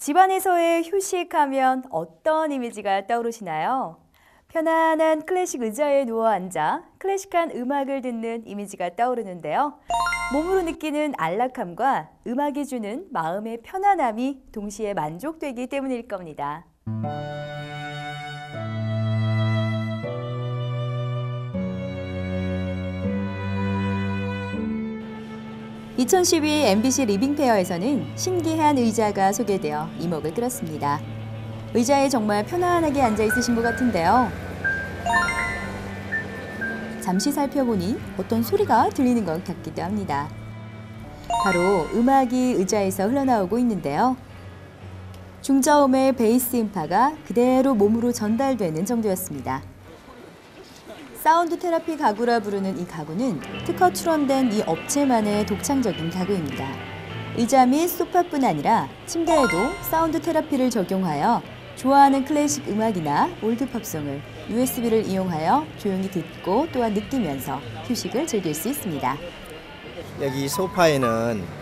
집안에서의 휴식하면 어떤 이미지가 떠오르시나요? 편안한 클래식 의자에 누워 앉아 클래식한 음악을 듣는 이미지가 떠오르는데요. 몸으로 느끼는 안락함과 음악이 주는 마음의 편안함이 동시에 만족되기 때문일 겁니다. 2012 MBC 리빙페어에서는 신기한 의자가 소개되어 이목을 끌었습니다. 의자에 정말 편안하게 앉아 있으신 것 같은데요. 잠시 살펴보니 어떤 소리가 들리는 것 같기도 합니다. 바로 음악이 의자에서 흘러나오고 있는데요. 중저음의 베이스 음파가 그대로 몸으로 전달되는 정도였습니다. 사운드 테라피 가구라 부르는 이 가구는 특허 출원된 이 업체만의 독창적인 가구입니다. 의자 및 소파뿐 아니라 침대에도 사운드 테라피를 적용하여 좋아하는 클래식 음악이나 올드 팝송을 USB를 이용하여 조용히 듣고 또한 느끼면서 휴식을 즐길 수 있습니다. 여기 소파에는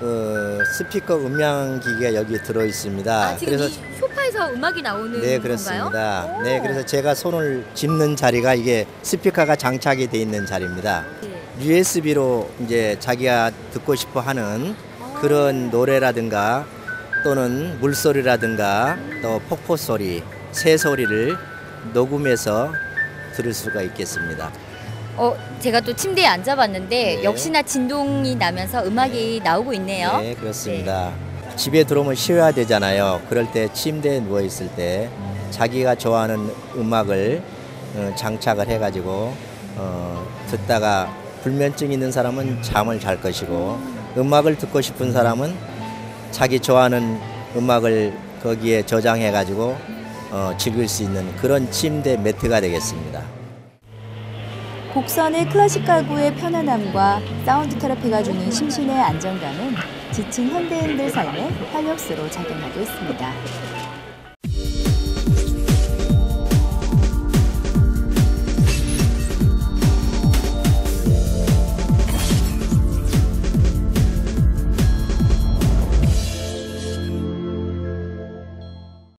그 스피커 음향 기기가 여기 들어 있습니다. 아, 지금 이 소파에서 음악이 나오는 네 건가요? 그렇습니다. 오. 네 그래서 제가 손을 짚는 자리가 이게 스피커가 장착이 돼 있는 자리입니다. 네. USB로 이제 자기가 듣고 싶어 하는 아. 그런 노래라든가 또는 물소리라든가 또 폭포 소리, 새 소리를 녹음해서 들을 수가 있겠습니다. 어, 제가 또 침대에 앉아봤는데 네. 역시나 진동이 나면서 음악이 나오고 있네요. 네, 그렇습니다. 집에 들어오면 쉬어야 되잖아요. 그럴 때 침대에 누워 있을 때 자기가 좋아하는 음악을 어, 장착을 해가지고 어, 듣다가 불면증 있는 사람은 잠을 잘 것이고 음악을 듣고 싶은 사람은 자기 좋아하는 음악을 거기에 저장해가지고 어, 즐길 수 있는 그런 침대 매트가 되겠습니다. 곡선의 클래식 가구의 편안함과 사운드 테라피가 주는 심신의 안정감은 지친 현대인들 삶의 활력소로 작용하고 있습니다.